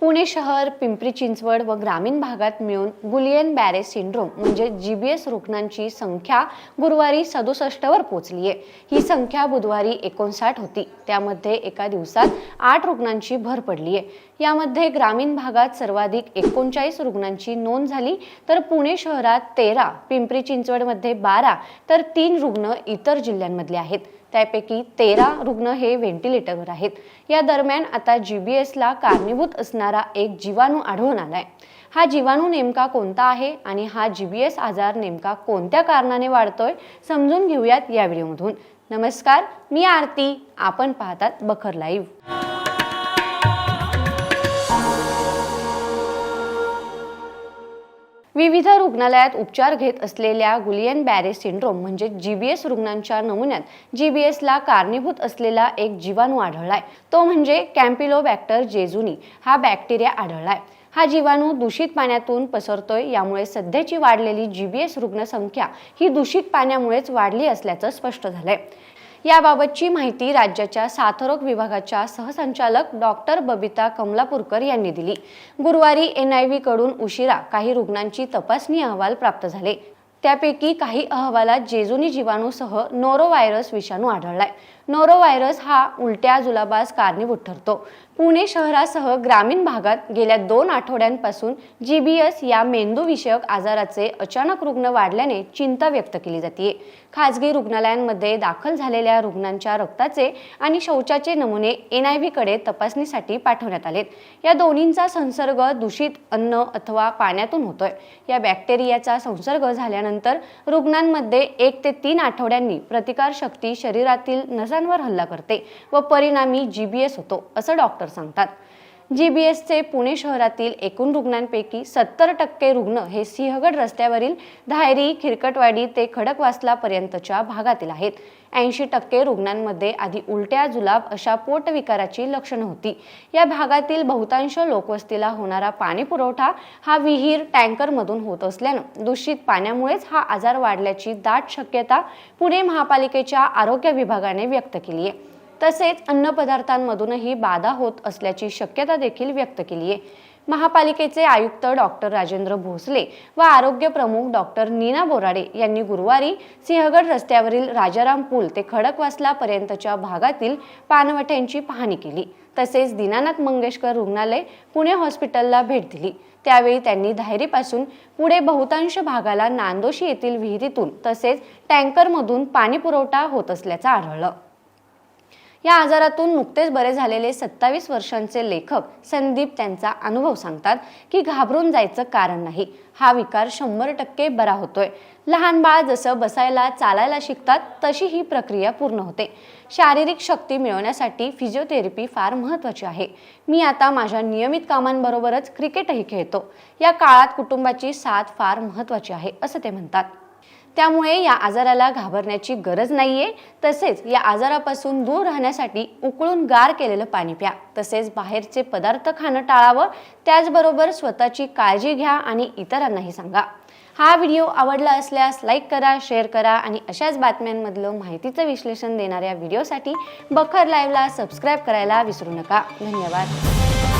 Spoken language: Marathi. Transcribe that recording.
पुणे शहर पिंपरी चिंचवड व ग्रामीण भागात मिळून गुलियन बॅरे सिंड्रोम म्हणजे जी बी एस रुग्णांची संख्या गुरुवारी सदुसष्टवर पोहोचली आहे. ही संख्या बुधवारी एकोणसाठ होती. त्यामध्ये एका दिवसात आठ रुग्णांची भर पडली आहे. यामध्ये ग्रामीण भागात सर्वाधिक एकोणचाळीस रुग्णांची नोंद झाली तर पुणे शहरात तेरा पिंपरी चिंचवडमध्ये बारा तर तीन रुग्ण इतर जिल्ह्यांमधले आहेत. त्यापैकी तेरा रुग्ण हे व्हेंटिलेटरवर आहेत. या दरम्यान आता जी बी एसला कारणीभूत असणारा एक जीवाणू आढळून आलाय. हा जीवाणू नेमका कोणता आहे आणि हा जी बी एस आजार नेमका कोणत्या कारणाने वाढतोय समजून घेऊयात या व्हिडिओमधून. नमस्कार मी आरती. आपण पाहतात बखर लाईव्ह. विविध रुग्णालयात उपचार घेत असलेल्या गुलियन बॅरे सिंड्रोम म्हणजे जीबीएस रुग्णांच्या नमुन्यात जीबीएसला कारणीभूत असलेला एक जीवाणू आढळलाय. तो म्हणजे कॅम्पिलोबॅक्टर जेजुनी. हा बॅक्टेरिया आढळलाय. हा जीवाणू दूषित पाण्यातून पसरतोय यामुळे सध्याची वाढलेली जीबीएस रुग्णसंख्या ही दूषित पाण्यामुळेच वाढली असल्याचं स्पष्ट झालंय. याबाबतची माहिती राज्याच्या साथरोग विभागाच्या सहसंचालक डॉक्टर बबिता कमलापूरकर यांनी दिली. गुरुवारी एन आयकडून उशिरा काही रुग्णांची तपासणी अहवाल प्राप्त झाले. त्यापैकी काही अहवालात जेजुनी जीवाणूसह नोरोव्हायरस विषाणू आढळलाय. नोरोव्हायरस हा उलट्या जुलाबास कारणीभूत ठरतो. पुणे शहरासह ग्रामीण भागात गेल्या दोन आठवड्यांपासून जीबीएस या मेंदूविषयक आजाराचे अचानक रुग्ण वाढल्याने चिंता व्यक्त केली जाते खाजगी रुग्णालयांमध्ये दाखल झालेल्या रुग्णांच्या रक्ताचे आणि शौचाचे नमुने एन आय व्हीकडे तपासणीसाठी पाठवण्यात आलेत. या दोन्हींचा संसर्ग दूषित अन्न अथवा पाण्यातून होतोय. या बॅक्टेरियाचा संसर्ग झाल्यानंतर रुग्णांमध्ये एक ते तीन आठवड्यांनी प्रतिकार शक्ती शरीरातील नसांवर हल्ला करते व परिणामी जीबीएस होतो असं डॉक्टर सांगतात. जी बी एसचे पुणे शहरातील एकूण रुग्णांपैकी सत्तर टक्के रुग्ण हे सिंहगड रस्त्यावरील धायरी खिरकटवाडी ते खडकवासलापर्यंतच्या भागातील आहेत. ऐंशी टक्के रुग्णांमध्ये आधी उलट्या जुलाब अशा पोटविकाराची लक्षणं होती. या भागातील बहुतांश लोकवस्तीला होणारा पाणी पुरवठा हा विहीर टँकरमधून होत असल्यानं दूषित पाण्यामुळेच हा आजार वाढल्याची दाट शक्यता पुणे महापालिकेच्या आरोग्य विभागाने व्यक्त केली आहे तसेच अन्नपदार्थांमधूनही बाधा होत असल्याची शक्यता देखील व्यक्त केली आहे महापालिकेचे आयुक्त डॉक्टर राजेंद्र भोसले व आरोग्य प्रमुख डॉक्टर नीना बोराडे यांनी गुरुवारी सिंहगड रस्त्यावरील राजाराम पूल ते खडकवासला पर्यंतच्या भागातील पानवट्यांची पाहणी केली. तसेच दीनानाथ मंगेशकर रुग्णालय पुणे हॉस्पिटलला भेट दिली. त्यावेळी त्यांनी धायरीपासून पुढे बहुतांश भागाला नांदोशी येथील विहिरीतून तसेच टँकरमधून पाणी पुरवठा होत असल्याचं आढळलं. या आजारातून नुकतेच बरे झालेले सत्तावीस वर्षांचे लेखक संदीप त्यांचा अनुभव सांगतात की घाबरून जायचं कारण नाही. हा विकार शंभर टक्के बरा होतोय. लहान बाळ जसं बसायला चालायला शिकतात तशी ही प्रक्रिया पूर्ण होते. शारीरिक शक्ती मिळवण्यासाठी फिजिओथेरपी फार महत्त्वाची आहे. मी आता माझ्या नियमित कामांबरोबरच क्रिकेटही खेळतो. या काळात कुटुंबाची साथ फार महत्त्वाची आहे असं ते म्हणतात. त्यामुळे या आजाराला घाबरण्याची गरज नाहीये. तसेच या आजारापासून दूर राहण्यासाठी उकळून गार केलेलं पाणी प्या. तसेच बाहेरचे पदार्थ खाणं टाळावं. त्याचबरोबर स्वतःची काळजी घ्या आणि इतरांनाही सांगा. हा व्हिडिओ आवडला असल्यास लाईक करा शेअर करा आणि अशाच बातम्यांमधलं माहितीचं विश्लेषण देणाऱ्या व्हिडिओसाठी बखर लाईव्हला सबस्क्राईब करायला विसरू नका. धन्यवाद.